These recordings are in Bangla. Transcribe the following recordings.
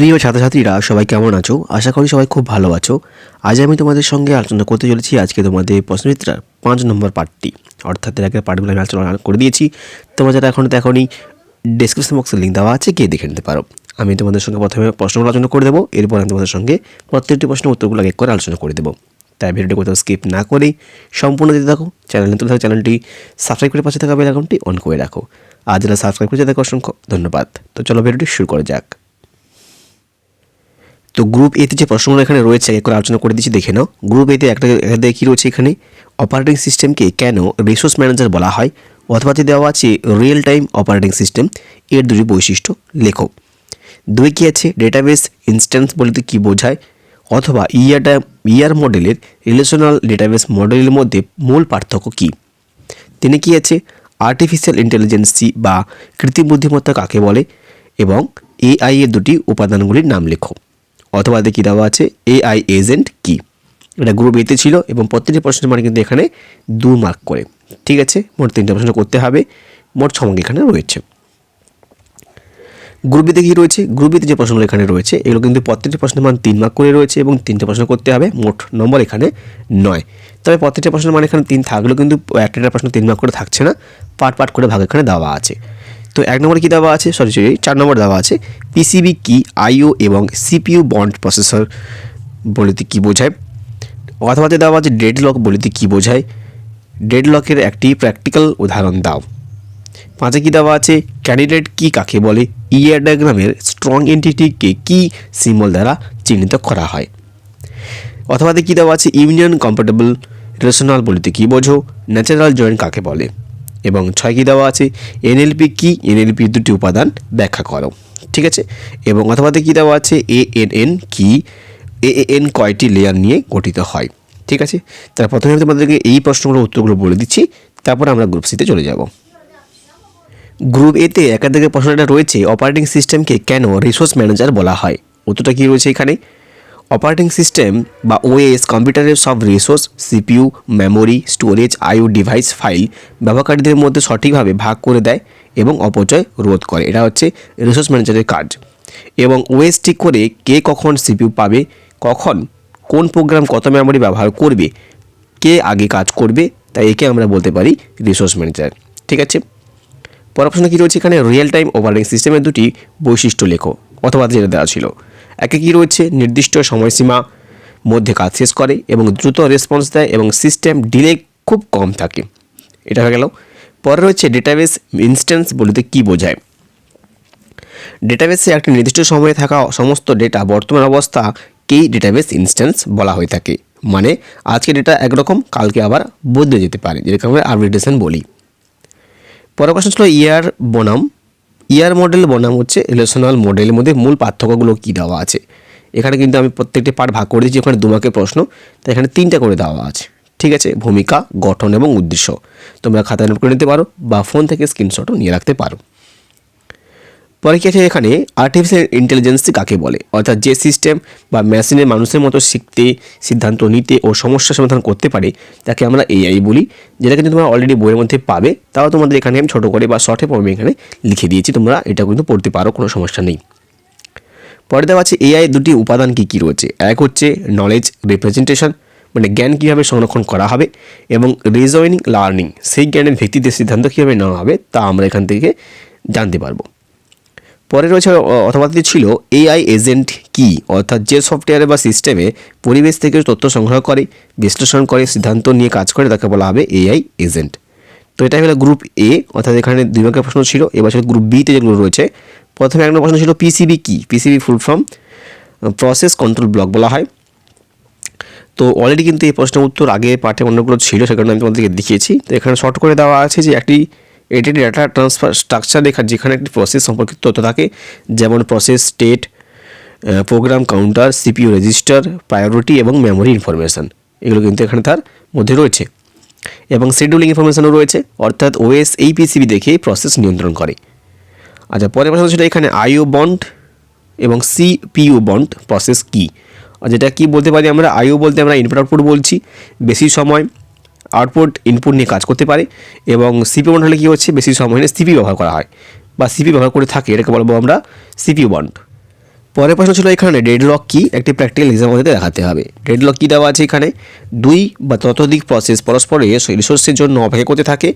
প্রিয় ছাত্রছাত্রীরা, সবাই কেমন আছো? আশা করি সবাই খুব ভালো আছো। আজ আমি তোমাদের সঙ্গে আলোচনা করতে চলেছি আজকে তোমাদের প্রশ্নবিত্রার পাঁচ নম্বর পার্টটি অর্থাৎ এর আগের পার্টগুলো আমি আলোচনা করে দিয়েছি। তোমরা যারা এখনও দেখোনি ডেসক্রিপশন বক্সে লিঙ্ক দেওয়া আছে, গিয়ে দেখে নিতে পারো। আমি তোমাদের সঙ্গে প্রথমে প্রশ্নগুলো আলোচনা করে দেবো, এরপর আমি তোমাদের সঙ্গে প্রত্যেকটি প্রশ্নের উত্তরগুলো এক করে আলোচনা করে দেবো। তাই ভিডিওটি কোথাও স্কিপ না করেই সম্পূর্ণ দিতে থাকো। চ্যানেল নতুন থাকো চ্যানেলটি সাবস্ক্রাইব করে পাশে থাকা বেল অন করে রাখো। আর যারা সাবস্ক্রাইব করে তাদেরকে অসংখ্য ধন্যবাদ। তো চলো ভিডিওটি শুরু করা যাক। তো গ্রুপ এতে যে প্রশ্নগুলো এখানে রয়েছে, এক করে আলোচনা করে দিচ্ছি, দেখে নাও। গ্রুপ এতে একটা একটা কী রয়েছে এখানে? অপারেটিং সিস্টেমকে কেন রিসোর্স ম্যানেজার বলা হয়? অথবা তে দেওয়া আছে রিয়েল টাইম অপারেটিং সিস্টেম এর দুটি বৈশিষ্ট্য লেখো। দুই কী আছে? ডেটাবেস ইনস্ট্যান্স বলতে কী বোঝায়? অথবা ইয়ারটা ইয়ার মডেলের রিলেশনাল ডেটাবেস মডেলের মধ্যে মূল পার্থক্য কী? তিনি কি আছে? আর্টিফিশিয়াল ইন্টেলিজেন্সি বা কৃত্রিম বুদ্ধিমত্তা কাকে বলে? এবং এআই এর দুটি উপাদানগুলির নাম লেখো। অথবা দেখি দেওয়া আছে? এআই এজেন্ট কি এটা গ্রুপ এতে ছিল এবং প্রত্যেকটি প্রশ্নের মানে কিন্তু এখানে দু মার্ক করে। ঠিক আছে? মোট তিনটা প্রশ্ন করতে হবে। মোট ছ মার্ক এখানে রয়েছে। গ্রুপ বিতে কী রয়েছে? গ্রুপ বিতে যে প্রশ্নগুলো এখানে রয়েছে, এগুলো কিন্তু প্রত্যেকটি প্রশ্নের মান তিন মার্ক করে রয়েছে এবং তিনটে প্রশ্ন করতে হবে। মোট নম্বর এখানে নয়। তবে প্রত্যেকটা প্রশ্নের মান এখানে তিন থাকলেও কিন্তু একটা প্রশ্ন তিন মার্ক করে থাকছে না। পার্ট পার্ট করে ভাগ এখানে দেওয়া আছে। তো এক নম্বরে কী দেওয়া আছে? সরি সরি চার নম্বর দেওয়া আছে পিসিবি কি আইও এবং সিপিইউ বন্ড প্রসেসর বলতে কী বোঝায়? অথবাতে দেওয়া আছে ডেড লক বলতে কী বোঝায়? ডেড লকের একটি প্র্যাকটিক্যাল উদাহরণ দাও। পাঁচে কী দেওয়া আছে? ক্যান্ডিডেট কি কাকে বলে? ইয়ার ডায়াগ্রামের স্ট্রং এন্টিটিকে কি সিম্বল দ্বারা চিহ্নিত করা হয়? অথবা কী দেওয়া আছে? ইউনিয়ন কম্পার্টেবল রেশনাল বলতে কী বোঝো? ন্যাচারাল জয়েন্ট কাকে বলে? এবং ছয় কী দেওয়া আছে, এনএলপি কি? এনএলপি দুটি উপাদান ব্যাখ্যা করো। ঠিক আছে? এবং অথবাতে কী দেওয়া আছে এ এন এন কি? এ এন কয়টি লেয়ার নিয়ে গঠিত হয়? ঠিক আছে? তার প্রথমে তোমাদেরকে এই প্রশ্নগুলোর উত্তরগুলো বলে দিচ্ছি, তারপর আমরা গ্রুপ সিতে চলে যাব। গ্রুপ এতে একাধিক প্রশ্নটা রয়েছে অপারেটিং সিস্টেমকে কেন রিসোর্স ম্যানেজার বলা হয়? উত্তরটা কী রয়েছে এখানে? অপারেটিং সিস্টেম বা ওএস কম্পিউটারের সব resource CPU memory storage IO device file ব্যবহারকারীদের মধ্যে সঠিকভাবে ভাগ করে দেয় এবং অপচয় রোধ করে। এটা হচ্ছে রিসোর্স ম্যানেজারের কাজ। এবং ওএস ঠিক করে কে কখন সিপিইউ পাবে, কখন, কোন প্রোগ্রাম কত মেমোরি ব্যবহার করবে, কে আগে কাজ করবে তাই একে আমরা বলতে পারি রিসোর্স ম্যানেজার ঠিক আছে? প্রশ্ন কী রয়েছে এখানে? রিয়েল টাইম অপারেটিং সিস্টেমের দুটি বৈশিষ্ট্য লেখো, অথবা যেটা দেওয়া ছিল। একে কী রয়েছে, নির্দিষ্ট সময়সীমা মধ্যে কাজ শেষ করে এবং দ্রুত রেসপন্স দেয় এবং সিস্টেম ডিলে খুব কম থাকে। এটা হয়ে গেল। পরে রয়েছে ডেটাবেস ইনস্ট্যান্স বলতে কী বোঝায়। ডেটাবেসে একটি নির্দিষ্ট সময়ে থাকা সমস্ত ডেটা বর্তমান অবস্থাকেই ডেটাবেস ইনস্ট্যান্স বলা হয়ে থাকে। মানে আজকে ডেটা একরকম, কালকে আবার বদলে যেতে পারে, যেরকম আমরা আপডেটেশন বলি। পরের প্রশ্ন ছিল ইয়ার বনাম। ইয়ার মডেল বনাম হচ্ছে রিলেশনাল মডেলের মধ্যে মূল পার্থক্যগুলো কী দেওয়া আছে। এখানে কিন্তু আমি প্রত্যেকটি পার্ট ভাগ করে দিচ্ছি ওখানে দুমাকে প্রশ্ন তাই এখানে তিনটা করে দেওয়া আছে। ঠিক আছে? ভূমিকা, গঠন এবং উদ্দেশ্য। তোমরা খাতায় নোট করে নিতে পারো বা ফোন থেকে স্ক্রিনশটও নিয়ে রাখতে পারো। পরে কি আছে এখানে? আর্টিফিশিয়াল ইন্টেলিজেন্স কাকে বলে? অর্থাৎ যে সিস্টেম বা মেশিনের মানুষের মতো শিখতে, সিদ্ধান্ত নিতে ও সমস্যা সমাধান করতে পারে, তাকে আমরা এআই বলি, যেটা কিন্তু তোমরা অলরেডি বইয়ের মধ্যে পাবে। তাও তোমাদের এখানে আমি ছোটো করে বা শর্টে ফর্মে এখানে লিখে দিয়েছি, তোমরা এটা কিন্তু পড়তে পারো, কোনো সমস্যা নেই। পরে দেওয়া আছে এআই দুটি উপাদান কী কী রয়েছে? এক হচ্ছে নলেজ রিপ্রেজেন্টেশন মানে জ্ঞান কীভাবে সংরক্ষণ করা হবে এবং রিজয়নিং লার্নিং সেই জ্ঞানের ভিত্তিতে সিদ্ধান্ত কীভাবে নেওয়া হবে, তা আমরা এখান থেকে জানতে পারব। পরে রয়েছে অথবা ছিল এআই এজেন্ট কি? অর্থাৎ যে সফটওয়্যারে বা সিস্টেমে পরিবেশ থেকে তথ্য সংগ্রহ করে, বিশ্লেষণ করে, সিদ্ধান্ত নিয়ে কাজ করে, তাকে বলা হবে এআই এজেন্ট তো এটাই হলো গ্রুপ এ অর্থাৎ এখানে দুই ভাগের প্রশ্ন ছিল, এবার ছিল গ্রুপ বিতে যেগুলো রয়েছে, প্রথমে এক নম্বর প্রশ্ন ছিল পিসিবি কি? PCB full form process control block বলা হয়। তো অলরেডি কিন্তু এই প্রশ্নের উত্তর আগে পাঠে অন্যগুলো ছিল সেখানে আমি তোমাদেরকে দেখিয়েছি। তো এখানে শর্ট করে দেওয়া আছে যে একটি এটি ডাটা ট্রান্সফার স্ট্রাকচার লেখা, যেখানে একটি প্রসেস সম্পর্কিত তথ্য থাকে, যেমন process state program counter CPU register priority এবং মেমোরি ইনফরমেশান এগুলো কিন্তু এখানে তার মধ্যে রয়েছে। এবং শিডিউলিং ইনফরমেশানও রয়েছে, অর্থাৎ ওএস এই পিসিবি দেখে প্রসেস নিয়ন্ত্রণ করে। আচ্ছা পরের প্রশ্ন সেটা এখানে আইও বন্ড এবং সিপিইউ বন্ড প্রসেস কী? যেটা কি বলতে পারি আমরা? আইও বলতে আমরা ইনপুট আউটপুট বলছি। বেশি সময় আউটপুট ইনপুট নিয়ে কাজ করতে পারে এবং সিপি বন্ড হলে কী হচ্ছে? বেশি সময় সিপি ব্যবহার করা হয় বা সিপি ব্যবহার করে থাকে, এটাকে বলব আমরা সিপি বন্ড পরের প্রশ্ন ছিল এখানে ডেডলক কি? একটি প্র্যাকটিক্যাল এক্সাম দেখাতে হবে। ডেডলক কি দেওয়া আছে এখানে? দুই বা ততোধিক প্রসেস পরস্পরে রিসোর্সের জন্য অপেক্ষা করতে থাকে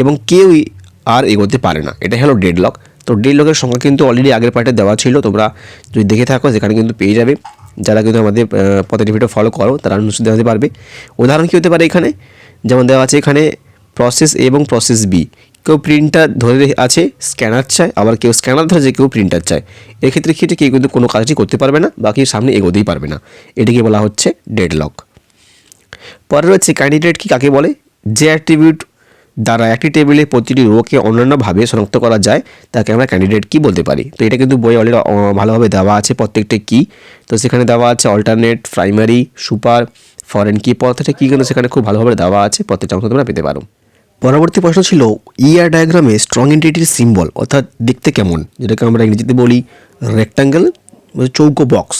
এবং কেউই আর এগোতে পারে না। এটা হলো ডেডলক তো ডেডলকের সংখ্যা কিন্তু অলরেডি আগের পার্টে দেওয়া ছিল। তোমরা যদি দেখে থাকো, সেখানে কিন্তু পেয়ে যাবে। যারা কিন্তু আমাদের প্রতিটি ভিডিও ফলো করো, তারা নিশ্চয়ই দেখাতে পারবে। উদাহরণ কী হতে পারে এখানে? যেমন দেওয়া আছে এখানে প্রসেস এ এবং প্রসেস বি কেউ প্রিন্টার ধরে আছে স্ক্যানার চায়, আবার কেউ স্ক্যানার ধরে যে কেউ প্রিন্টার চায়। এক্ষেত্রে ক্ষেত্রে কেউ কিন্তু কোনো কাজই করতে পারবে না, বাকি সামনে এগোতেই পারবে না। এটিকে বলা হচ্ছে ডেডলক পরে রয়েছে ক্যান্ডিডেট কি, কাকে বলে? যে অ্যাট্রিবিউট দ্বারা একটি টেবিলে প্রতিটি রোকে অন্যান্যভাবে শনাক্ত করা যায়, তাকে আমরা ক্যান্ডিডেট কি বলতে পারি? তো এটা কিন্তু বই অলরেডি ভালোভাবে দেওয়া আছে প্রত্যেকটা কি তো সেখানে দেওয়া আছে অল্টারনেট প্রাইমারি সুপার ফরেন কি প্রত্যেকটা কী কেন সেখানে খুব ভালোভাবে দেওয়া আছে, প্রত্যেকটা অংশ তোমরা পেতে পারো। পরবর্তী প্রশ্ন ছিল ইআর ডায়াগ্রামে স্ট্রং এন্টিটির সিম্বল অর্থাৎ দেখতে কেমন? যেটাকে আমরা ইংরেজিতে বলি রেক্টাঙ্গেল চৌকো বক্স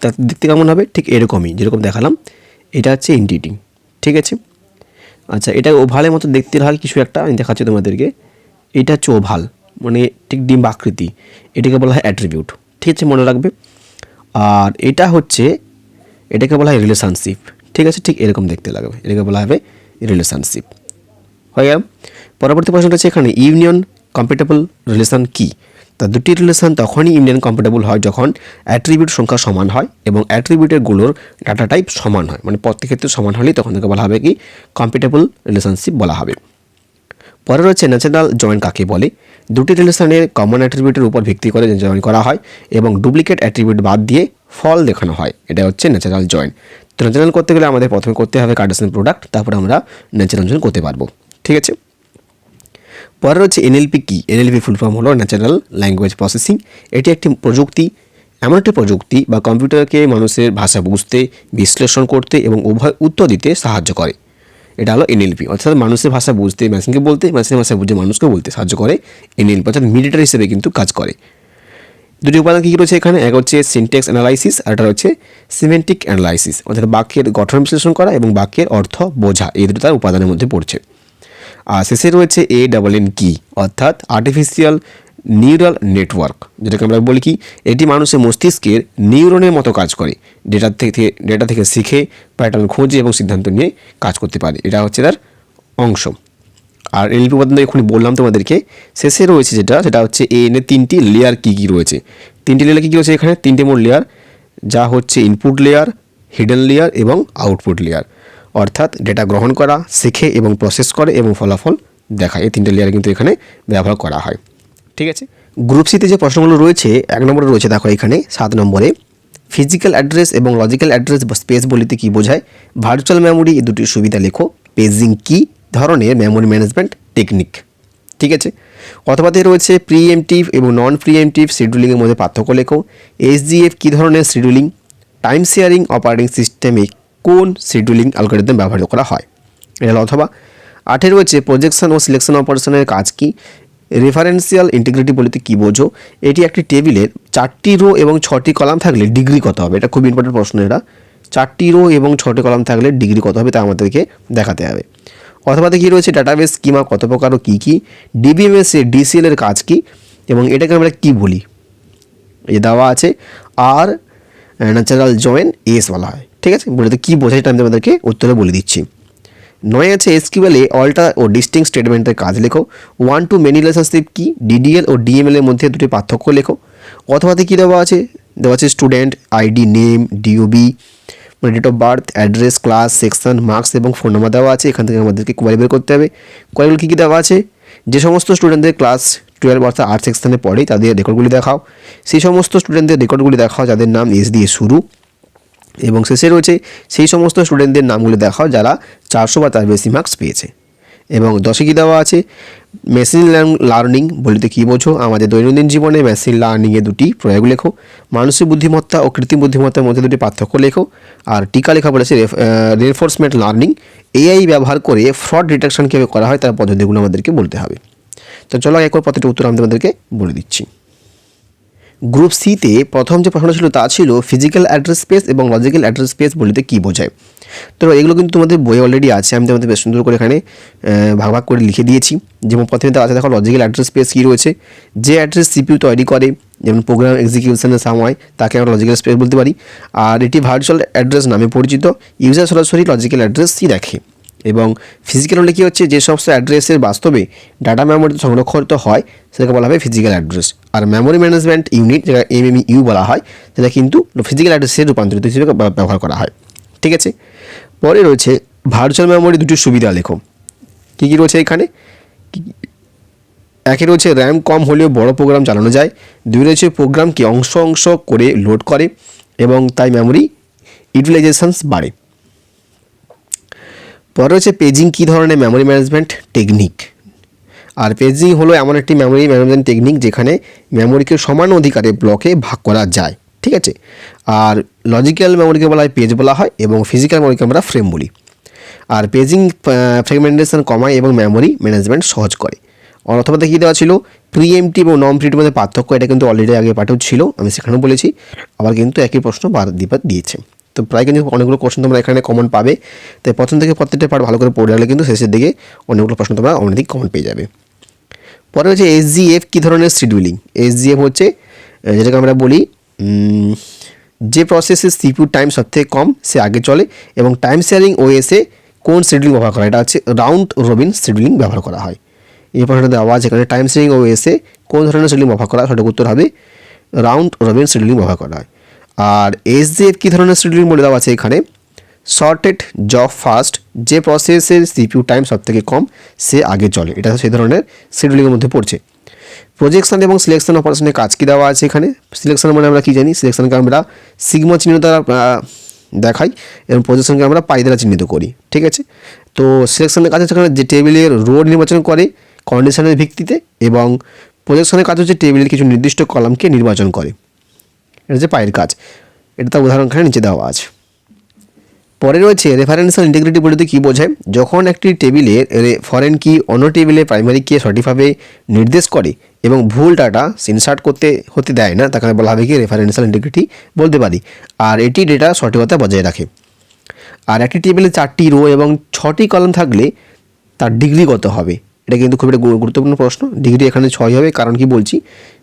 তা দেখতে কেমন হবে? ঠিক এরকমই, যেরকম দেখালাম। এটা হচ্ছে এন্টিটি ঠিক আছে? আচ্ছা এটা ওভালের মতো দেখতে হয় কিছু একটা, আমি দেখাচ্ছি তোমাদেরকে। এটা হচ্ছে ওভাল মানে ঠিক ডিম আকৃতি। এটাকে বলা হয় অ্যাট্রিবিউট ঠিক আছে, মনে রাখবে? আর এটা হচ্ছে, এটাকে বলা হয় রিলেশনশিপ ঠিক আছে, ঠিক এরকম দেখতে লাগবে। এটাকে বলা হবে রিলেশনশিপ হয়ে গেল। পরবর্তী প্রশ্নটা হচ্ছে এখানে ইউনিয়ন কম্পিটেবল রিলেশন কি? তা দুটি রিলেশন তখনই ইউনিয়ন কম্পিটেবল হয় যখন অ্যাট্রিবিউট সংখ্যা সমান হয় এবং অ্যাট্রিবিউটেরগুলোর ডাটা টাইপ সমান হয়। মানে প্রত্যেক ক্ষেত্রে সমান হলেই তখন তাকে বলা হবে কি? কম্পিটেবল রিলেশনশিপ বলা হবে। পরে রয়েছে ন্যাচারাল জয়েন কাকে বলে? দুটি রিলেশনের কমন অ্যাট্রিবিউটের উপর ভিত্তি করে জয়েন করা হয় এবং ডুপ্লিকেট অ্যাট্রিবিউট বাদ দিয়ে ফল দেখানো হয়। এটা হচ্ছে ন্যাচারাল জয়েন ন্যাচারাল করতে গেলে আমাদের প্রথমে করতে হবে কার্ডেশন প্রোডাক্ট তারপর আমরা জয়েন করতে পারব। ঠিক আছে? পরে রয়েছে এনএলপি কি? এনএলপি ফুল ফর্ম হলো ন্যাচারাল ল্যাঙ্গুয়েজ প্রসেসিং এটি একটি প্রযুক্তি, এমন একটি প্রযুক্তি বা কম্পিউটারকে মানুষের ভাষা বুঝতে, বিশ্লেষণ করতে এবং উভয় উত্তর দিতে সাহায্য করে। এটা হলো এনএলপি অর্থাৎ মানুষের ভাষা বুঝতে মেশিনকে বলতে মেশিনের ভাষা বুঝে মানুষকে বলতে সাহায্য করে এনএলপি অর্থাৎ মিডিয়েটার হিসেবে কিন্তু কাজ করে। দুটি উপাদান কী রয়েছে এখানে? এক হচ্ছে সিনটেক্স অ্যানালাইসিস আর একটা হচ্ছে সিমেন্টিক অ্যানালাইসিস অর্থাৎ বাক্যের গঠন বিশ্লেষণ করা এবং বাক্যের অর্থ বোঝা, এই দুটো তার উপাদানের মধ্যে পড়ছে। আর শেষে রয়েছে এ ডাবল এন কি অর্থাৎ আর্টিফিশিয়াল নিউরাল নেটওয়ার্ক যেটাকে আমরা বলি কি, এটি মানুষের মস্তিষ্কের নিউরনের মতো কাজ করে ডেটা থেকে ডেটা থেকে শিখে প্যাটার্ন খোঁজে এবং সিদ্ধান্ত নিয়ে কাজ করতে পারে। এটা হচ্ছে তার অংশ। আর এলপি উপাদান এখনই বললাম তোমাদেরকে, শেষে রয়েছে যেটা, সেটা হচ্ছে এ এর তিনটি লেয়ার কী কী রয়েছে। তিনটি লেয়ার কী কী রয়েছে এখানে? তিনটে মোট লেয়ার যা হচ্ছে ইনপুট লেয়ার হিডেন লেয়ার এবং আউটপুট লেয়ার অর্থাৎ ডেটা গ্রহণ করা, শেখে এবং প্রসেস করে এবং ফলাফল দেখায়। এই তিনটে লেয়ার কিন্তু এখানে ব্যবহার করা হয়। ঠিক আছে? গ্রুপ সিতে যে প্রশ্নগুলো রয়েছে, এক নম্বরে রয়েছে দেখো এখানে, সাত নম্বরে ফিজিক্যাল অ্যাড্রেস এবং লজিক্যাল অ্যাড্রেস বা স্পেস বলিতে কী বোঝায়? ভার্চুয়াল মেমোরি এই দুটির সুবিধা লেখো। পেজিং কী? ধরনের মেমোরি ম্যানেজমেন্ট টেকনিক ঠিক আছে? অথবাতে রয়েছে প্রি এমটিভ এবং নন প্রি এমটিভ শিডিউলিংয়ের মধ্যে পার্থক্য লেখো। এসজিএফ কী ধরনের শিডিউলিং টাইম শেয়ারিং অপারেটিং সিস্টেমে কোন শিডিউলিং অ্যালগোরিদম ব্যবহার করা হয়? হলো অথবা আটে রয়েছে প্রজেকশন ও সিলেকশন অপারেশনের কাজ কি? রেফারেন্সিয়াল ইন্টিগ্রিটি বলতে কী বোঝো? এটি একটি টেবিলের চারটি রো এবং ছটি কলাম থাকলে ডিগ্রি কত হবে? এটা খুব ইম্পর্টেন্ট প্রশ্ন এটা চারটি রো এবং ছটি কলাম থাকলে ডিগ্রি কত হবে তা আমাদেরকে দেখাতে হবে। অথবা কী রয়েছে? ডাটাবেস স্কিমা কত প্রকার ও কী কী? ডিবিএমএস এর ডিসিএল এর কাজ কী? এবং এটাকে আমরা কী বলি? এই যে দেওয়া আছে আর ন্যাচারাল জয়েন এস বলা হয়। ঠিক আছে? বলে কী সেটা আমি তোমাদেরকে উত্তরে বলে দিচ্ছি। নয় আছে এসকিউএলে অল্টার ও ডিস্টিং স্টেটমেন্টের কাজ লেখো। ওয়ান টু মেনি রিলেশনশিপ কি? ডিডিএল ও ডিএমএল এর মধ্যে দুটি পার্থক্য লেখো। অথবাতে কী দেওয়া আছে? দেওয়া আছে স্টুডেন্ট আইডি নেম ডিওবি মানে date of birth address class section marks এবং ফোন নাম্বার দেওয়া আছে। এখান থেকে আমাদেরকে কোয়ারি বের করতে হবে। কোয়ারিগুলো কী কী দেওয়া আছে? যে সমস্ত স্টুডেন্টদের ক্লাস টুয়েলভ অর্থাৎ আর্ট সেকশনে পড়ে, তাদের রেকর্ডগুলি দেখাও। সেই সমস্ত স্টুডেন্টদের রেকর্ডগুলি দেখাও, যাদের নাম এস দিয়ে শুরু। এবং শেষে রয়েছে সেই সমস্ত স্টুডেন্টদের নামগুলি দেখাও, যারা চারশো বা তার বেশি মার্কস পেয়েছে। এবং দশে কী দেওয়া আছে? মেশিন লার্নিং বলতে কী বোঝো? আমাদের দৈনন্দিন জীবনে মেশিন লার্নিংয়ে দুটি প্রয়োগ লেখো। মানুষের বুদ্ধিমত্তা ও কৃত্রিম বুদ্ধিমত্তার মধ্যে দুটি পার্থক্য লেখো। আর টিকা লেখা বলেছে রেনফোর্সমেন্ট লার্নিং এআই ব্যবহার করে ফ্রড ডিটেকশন কীভাবে করা হয়, তার পদ্ধতিগুলো আমাদেরকে বলতে হবে। তো চলো একবার প্রতিটি উত্তর আমি তোমাদেরকে বলে দিচ্ছি। গ্রুপ সিতে প্রথম যে প্রশ্ন ছিল তা ছিল ফিজিক্যাল অ্যাড্রেস স্পেস এবং লজিক্যাল অ্যাড্রেস স্পেস বলতে কী বোঝায়? তো এগুলো কিন্তু তোমাদের বই অলরেডি আছে, আমি তোমাদের বেশ সুন্দর করে এখানে ভাগ ভাগ করে লিখে দিয়েছি। যেমন প্রথমে তো আছে দেখো লজিক্যাল অ্যাড্রেস স্পেস কী রয়েছে? যে অ্যাড্রেস সিপিইউ তৈরি করে, যেমন প্রোগ্রাম এক্সিকিউশনের সময়, তাকে আমরা লজিক্যাল স্পেস বলতে পারি। আর এটি ভার্চুয়াল অ্যাড্রেস নামে পরিচিত ইউজার সরাসরি লজিক্যাল অ্যাড্রেসই দেখে। এবং ফিজিক্যাল হলে কী হচ্ছে? যে সমস্ত অ্যাড্রেসের বাস্তবে ডাটা মেমোরিতে সংরক্ষিত হয়, সেটাকে বলা হবে ফিজিক্যাল অ্যাড্রেস আর মেমোরি ম্যানেজমেন্ট ইউনিট যেটা এমএমইউ বলা হয়, সেটা কিন্তু ফিজিক্যাল অ্যাড্রেসে রূপান্তরিত হিসেবে ব্যবহার করা হয়। ঠিক আছে? পরে রয়েছে ভার্চুয়াল মেমোরি দুটি সুবিধা, লেখো। কী কী রয়েছে এখানে? একে রয়েছে র্যাম কম হলেও বড় প্রোগ্রাম চালানো যায়। দুই রয়েছে প্রোগ্রামকে অংশ অংশ করে লোড করে এবং তাই মেমোরি ইউটিলাইজেশনস বাড়ে। পরে রয়েছে পেজিং কী ধরনের মেমোরি ম্যানেজমেন্ট টেকনিক আর পেজিং হলো এমন একটি মেমোরি ম্যানেজমেন্ট টেকনিক যেখানে মেমোরিকে সমান অধিকারে ব্লকে ভাগ করা যায়। ঠিক আছে আর লজিক্যাল মেমোরিকে বলা হয় পেজ বলা হয় এবং ফিজিক্যাল মেমোরিকে আমরা ফ্রেম বলি। আর পেজিং ফ্রেগমেন্টেশন কমায় এবং মেমোরি ম্যানেজমেন্ট সহজ করে। অথবা দেখিয়ে দেওয়া ছিল প্রি প্রিএমটি এবং নন প্রিএমটির মধ্যে পার্থক্য, এটা কিন্তু অলরেডি আগে পাঠেও ছিল, আমি সেখানেও বলেছি, আবার কিন্তু একই প্রশ্ন বার দিবার দিয়েছে। তো প্রায় কিন্তু অনেকগুলো কোশ্চেন তোমরা এখানে কমন পাবে। তাই প্রথম থেকে প্রত্যেকটা পার্ট ভালো করে পড়ে রাখলে কিন্তু শেষের দিকে অনেকগুলো প্রশ্ন তোমরা অনেক কমন পেয়ে যাবে। পরে হচ্ছে এসজিএফ কী ধরনের শিডিউলিং এসজিএফ হচ্ছে যেটাকে আমরা বলি যে প্রসেসের সিপিউ টাইম সবথেকে কম, সে আগে চলে এবং টাইম শেয়ারিং ওএসে কোন শিডিউলিং ব্যবহার করা? এটা হচ্ছে রাউন্ড রবিন শিডিউলিং ব্যবহার করা হয়। এই প্রশ্নটা দেওয়া আছে এখানে টাইম শেয়ারিং ওএসে কোন ধরনের শিডিউলিং ব্যবহার করা হয়? সঠিক উত্তর হবে রাউন্ড রবিন শিডিউলিং ব্যবহার করা হয়। আর এসজিএফ কী ধরনের শিডিউলিং বলে দেওয়া আছে এখানে? শর্টেড জব ফাস্ট যে প্রসেসের সিপিউ টাইম সব থেকে কম, সে আগে চলে। এটা সেই ধরনের শিডিউলিংয়ের মধ্যে পড়ছে। প্রজেকশন এবং সিলেকশন অপারেশনের কাজ কি দেওয়া আছে এখানে? সিলেকশন মানে আমরা কি জানি? সিলেকশনকে আমরা সিগমা চিহ্ন দ্বারা দেখাই এবং প্রজেকশনকে আমরা পাই দ্বারা চিহ্নিত করি, ঠিক আছে? তো সিলেকশনের কাজ হচ্ছে এখানে যে টেবিলের রোড নির্বাচন করে কন্ডিশনের ভিত্তিতে এবং প্রজেকশনের কাজ হচ্ছে টেবিলের কিছু নির্দিষ্ট কলামকে নির্বাচন করে। এটা হচ্ছে পায়ের কাজ। এটা তার উদাহরণ এখানে নিচে দেওয়া আছে। পরে রয়েছে রেফারেন্সিয়াল ইন্টিগ্রিটি বলতে কী বোঝায়? যখন একটি টেবিলে ফরেন কি অন্য টেবিলে প্রাইমারি কি সঠিকভাবে নির্দেশ করে এবং ভুল ডাটা ইনসার্ট করতে, হতে দেয় না। তাকে বলা হবে কি? রেফারেন্সিয়াল ইন্টিগ্রিটি বলতে পারি। আর এটি ডেটা সঠিকতা বজায় রাখে। আর একটি টেবিলে চারটি রো এবং ছটি কলম থাকলে তার ডিগ্রি কত হবে? এটা কিন্তু খুব একটা গুরুত্বপূর্ণ প্রশ্ন। ডিগ্রি এখানে ছয় হবে, কারণ কি বলছি?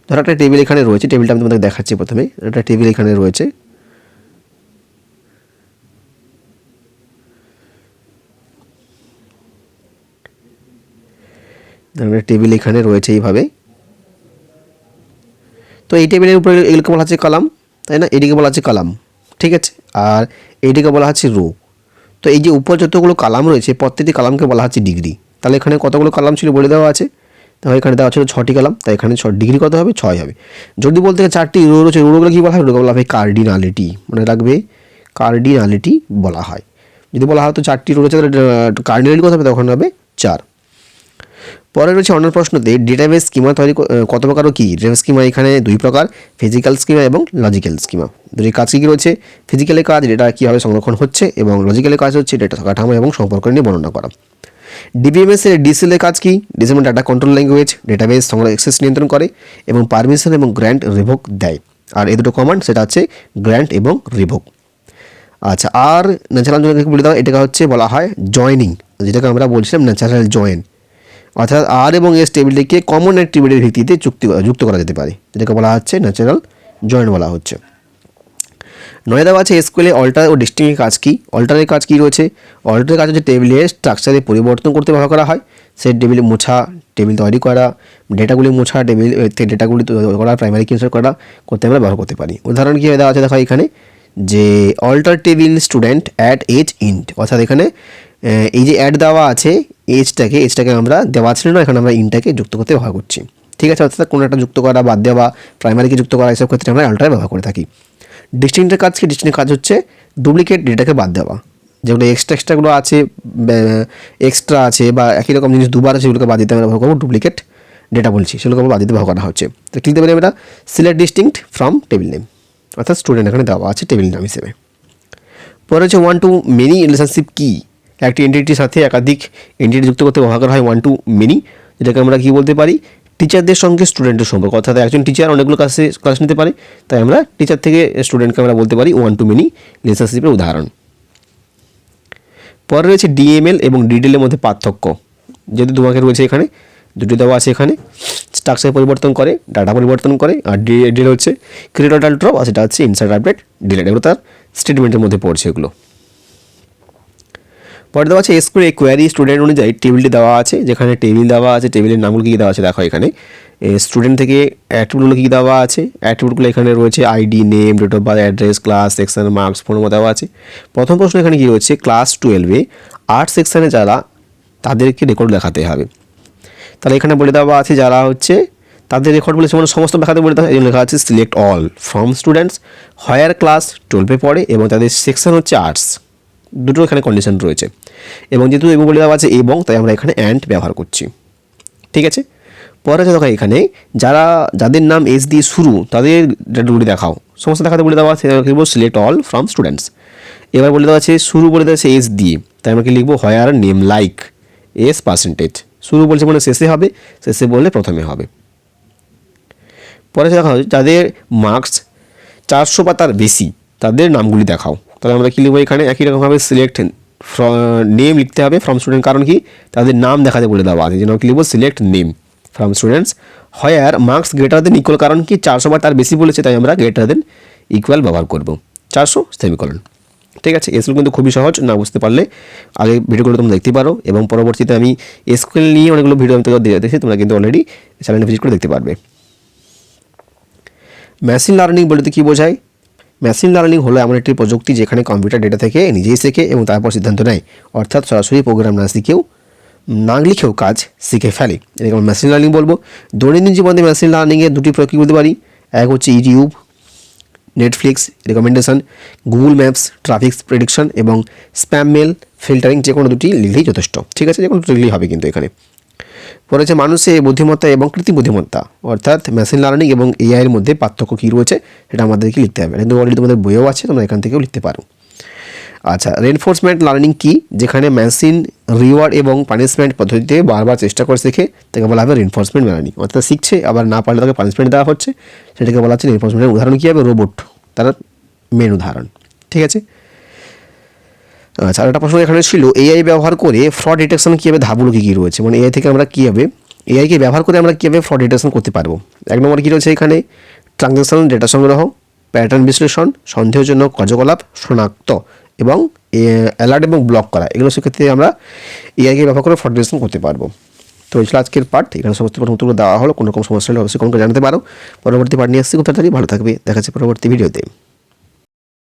ধরো একটা টেবিল এখানে রয়েছে টেবিলটা আমি তোমাদের দেখাচ্ছি প্রথমে। একটা টেবিল এখানে রয়েছে। টেবিল এখানে রয়েছে এইভাবে। তো এই টেবিলের উপরে এগুলোকে বলা হচ্ছে কলাম, তাই না? এটিকে বলা হচ্ছে কলাম, ঠিক আছে? আর এইটিকে বলা হচ্ছে রো তো এই যে উপর যতগুলো কালাম রয়েছে, প্রত্যেকটি কালামকে বলা হচ্ছে ডিগ্রি তাহলে এখানে কতগুলো কালাম ছিল বলে দেওয়া আছে? তাহলে এখানে দেওয়া ছিল ছটি কালাম, তাই এখানে ছ ডিগ্রি কত হবে? ছয় হবে। যদি বলতে গেলে চারটি রো রয়েছে রোগুলো কী বলা হয়? রোগুলো বলা হবে কার্ডিনালিটি মনে রাখবে? কার্ডিনালিটি বলা হয়। যদি বলা হয় তো চারটি রো রয়েছে, তাহলে কার্ডিনালিটি কত হবে? তখন হবে চার। পরে রয়েছে অন্য প্রশ্নতে ডেটাবেস স্কিমা তৈরি কত প্রকার কী? ডেটাবেস স্কিমা এখানে দুই প্রকার ফিজিক্যাল স্কিমা এবং লজিক্যাল স্কিমা দুটি কাজ কী রয়েছে? ফিজিক্যালের কাজ ডেটা কীভাবে সংরক্ষণ হচ্ছে এবং লজিক্যালের কাজ হচ্ছে ডেটা কাঠামো এবং সম্পর্ক নিয়ে বর্ণনা করা। ডিবিএমএস এর ডিসিএল এর কাজ কি? DCM data control language database সংগ্রহ অ্যাক্সেস নিয়ন্ত্রণ করে এবং পারমিশন এবং গ্র্যান্ট রিভোক দেয়। আর এই দুটো কমান্ড সেটা হচ্ছে গ্র্যান্ট এবং রিভোক আচ্ছা আর ন্যাচারাল জয়েন বলে দেওয়া এটাকে হচ্ছে বলা হয় জয়েনিং যেটাকে আমরা বলছিলাম ন্যাচারাল জয়েন অর্থাৎ আর এবং এস টেবিলটিকে কমন অ্যাক্টিভিটির ভিত্তিতে চুক্তি যুক্ত করা যেতে পারে। যেটাকে বলা হচ্ছে ন্যাচারাল জয়েন বলা হচ্ছে। নয় দেওয়া আছে এসকুয়েলে অল্টার ও ডিস্টিংয়ের কাজ কী? অল্টারের কাজ কী রয়েছে? অল্টারের কাজ হচ্ছে টেবিলের স্ট্রাকচারে পরিবর্তন করতে ব্যবহার করা হয়। সে টেবিল মোছা টেবিল তৈরি করা ডেটাগুলি মোছা টেবিল ডেটাগুলি করা প্রাইমারি ইনসার্ট করা করতে আমরা ব্যবহার করতে পারি। উদাহরণ কী দেওয়া আছে দেখো এখানে, যে alter table student add age int অর্থাৎ এখানে এই যে অ্যাড দেওয়া আছে এজটাকে এজটাকে আমরা দেওয়া ছিল না, এখানে আমরা ইনটাকে যুক্ত করতে ব্যবহার করছি। ঠিক আছে, অর্থাৎ কোনো একটা যুক্ত করা বাদ দেওয়া প্রাইমারিকে যুক্ত করা, এসব ক্ষেত্রে আমরা অল্টার ব্যবহার করে থাকি। ডিস্টিংটের কাজ কি? ডিস্টিংটের কাজ হচ্ছে ডুপ্লিকেট ডেটাকে বাদ দেওয়া। যেগুলো এক্সট্রা এক্সট্রাগুলো আছে এক্সট্রা আছে বা একই রকম জিনিস দুবার আছে, সেগুলোকে বাদ দিতে আমরা ব্যবহার করব ডুপ্লিকেট ডেটা বলছি, সেগুলোকে আমরা বাদ দিতে ব্যবহার করা হচ্ছে। তো কী দিতে পারি আমরা? Select distinct from table name অর্থাৎ স্টুডেন্ট এখানে দেওয়া আছে টেবিল নাম হিসেবে। পরে হচ্ছে ওয়ান টু মেনি রিলেশনশিপ কি? একটি এন্টিটির সাথে একাধিক এন্টিটি যুক্ত করতে ব্যবহার হয় ওয়ান টু মেনি যেটাকে আমরা কি বলতে পারি? টিচারদের সঙ্গে স্টুডেন্টের সম্পর্ক। অর্থাৎ একজন টিচার অনেকগুলো ক্লাসে ক্লাস নিতে পারে। তাই আমরা টিচার থেকে স্টুডেন্টকে আমরা বলতে পারি ওয়ান টু মেনি রিলেশনশিপের উদাহরণ। পরে রয়েছে ডিএমএল এবং ডিডিএল এর মধ্যে পার্থক্য। যেহেতু তোমাকে রয়েছে এখানে, দুটো দেওয়া আছে এখানে। স্ট্রাকচার পরিবর্তন করে ডাটা পরিবর্তন করে, আর ডিএল হচ্ছে ক্রিয়েট ডাল ড্রপ আর সেটা হচ্ছে ইনসার্ট আপডেট ডিলেট এগুলো তার স্টেটমেন্টের মধ্যে পড়ছে এগুলো। পরে দেওয়া আছে এসকিউএল কোয়ারি স্টুডেন্ট অনুযায়ী টেবিলটি দেওয়া আছে, যেখানে টেবিল দেওয়া আছে টেবিলের নামগুলো কী কী দেওয়া আছে দেখো এখানে। স্টুডেন্ট থেকে অ্যাট্রিবিউটগুলো কী দেওয়া আছে অ্যাট্রিবিউটগুলো এখানে রয়েছে ID name date of birth address class section marks phone দেওয়া আছে। প্রথম প্রশ্ন এখানে কী রয়েছে? ক্লাস টুয়েলভে আর্ট সেকশানে যারা তাদেরকে রেকর্ড দেখাতে হবে। তাহলে এখানে বলে দেওয়া আছে যারা হচ্ছে তাদের রেকর্ড বলেছে মানে সমস্ত দেখাতে বলে দেওয়া এই লেখা আছে select all from students where class টুয়েলভে পড়ে এবং তাদের সেকশন হচ্ছে আর্টস দুটো এখানে কন্ডিশন রয়েছে। এবং যেহেতু এবং বলে দেওয়া আছে এবং, তাই আমরা এখানে অ্যান্ড ব্যবহার করছি। ঠিক আছে? পরে আছে দেখো এখানে, যারা, যাদের নাম এস দিয়ে শুরু, তাদের ডেটাগুলি দেখাও। সমস্ত দেখাতে বলে দেওয়া আছে লিখব সিলেক্ট অল ফ্রম স্টুডেন্টস এবার বলে দেওয়া আছে, শুরু বলে দেওয়া আছে এস দিয়ে। তাই আমরা কি লিখব where name like S percentage শুরু বলছে মানে শেষে হবে, শেষে বললে প্রথমে হবে। পরে দেখা, যাদের মার্কস চারশো বা তার বেশি, তাদের নামগুলি দেখাও। তাহলে আমরা কী লিখব এখানে একই রকমভাবে সিলেক্ট ফ্র নেম লিখতে হবে ফ্রম স্টুডেন্ট কারণ কি? তাদের নাম দেখাতে বলে দেওয়া আছে। যেন কি লিখব? Select name from students where marks greater than equal কারণ কি? চারশো বা তার বেশি বলেছে, তাই আমরা গ্রেটার দেন ইকুয়াল ব্যবহার করব। চারশো সেমিকলন ঠিক আছে? এসকিউএল কিন্তু খুবই সহজ, না বুঝতে পারলে আগে ভিডিওগুলো তোমরা দেখতে পারো এবং পরবর্তীতে আমি এসকিউএল নিয়ে অনেকগুলো ভিডিও আমি তোমাদের দিয়েছি তোমরা কিন্তু অলরেডি চ্যানেলে ভিজিট করে দেখতে পারবে। মেশিন লার্নিং বলতে কী বোঝায়? মেশিন লার্নিং হলো এমন একটি প্রযুক্তি যেখানে কম্পিউটার ডেটা থেকে নিজেই শেখে এবং তারপর সিদ্ধান্ত নেয়। অর্থাৎ সরাসরি প্রোগ্রাম না শিখেও, না লিখেও কাজ শিখে ফেলে। এরকম মেশিন লার্নিং বলব। দৈনন্দিন জীবনে মেশিন লার্নিংয়ের দুটি কী বলতে পারি? এক হচ্ছে YouTube Netflix recommendation Google maps traffic prediction এবং স্প্যাম মেল ফিল্টারিং যে কোনো দুটি লিখলেই যথেষ্ট। ঠিক আছে? যে কোনো দুটি লিখলেই হবে কিন্তু এখানে। পরে মানুষের বুদ্ধিমত্তা এবং কৃত্রিম বুদ্ধিমত্তা, অর্থাৎ মেশিন লার্নিং এবং এআইয়ের মধ্যে পার্থক্য কী রয়েছে সেটা আমাদেরকে লিখতে হবে। কিন্তু অলরেডি তোমাদের বইও আছে, তোমরা এখান থেকেও লিখতে পারো। আচ্ছা রেনফোর্সমেন্ট লার্নিং কি? যেখানে মেশিন রিওয়ার্ড এবং পানিশমেন্ট পদ্ধতিতে বারবার চেষ্টা করে শেখে, তাকে বলা হবে রেনফোর্সমেন্ট লার্নিং অর্থাৎ শিখছে, আবার না পারলে তাকে পানিশমেন্ট দেওয়া হচ্ছে। সেটাকে বলা হচ্ছে রেনফোর্সমেন্টের উদাহরণ কী হবে? রোবট তার মেন উদাহরণ। ঠিক আছে? আচ্ছা একটা প্রশ্ন এখানে ছিল এআই ব্যবহার করে ফ্রড ডিটেকশন কীভাবে ধাপগুলো কী কী রয়েছে? মানে এআই থেকে আমরা কীভাবে এআইকে ব্যবহার করে আমরা কীভাবে ফ্রড ডিটেকশন করতে পারব? এক নম্বর কী রয়েছে এখানে? ট্রানজ্যাকশন ডেটা সংগ্রহ প্যাটার্ন বিশ্লেষণ, সন্দেহজনক কার্যকলাপ, শনাক্ত এবং অ্যালার্ট এবং ব্লক করা। এগুলো সেক্ষেত্রে আমরা এআইকে ব্যবহার করে ফ্রড ডিটেকশন করতে পারব। তো এই ছিল আজকের পার্ট এখানে সমস্ত প্রশ্ন উত্তরগুলো দেওয়া হলো। কোনো রকম সমস্যা হলে অবশ্যই কমকে জানাতে পারো। পরবর্তী পার্ট নিয়ে আসছি। খুব তাড়াতাড়ি ভালো থাকবে। দেখা যাচ্ছে পরবর্তী ভিডিওতে।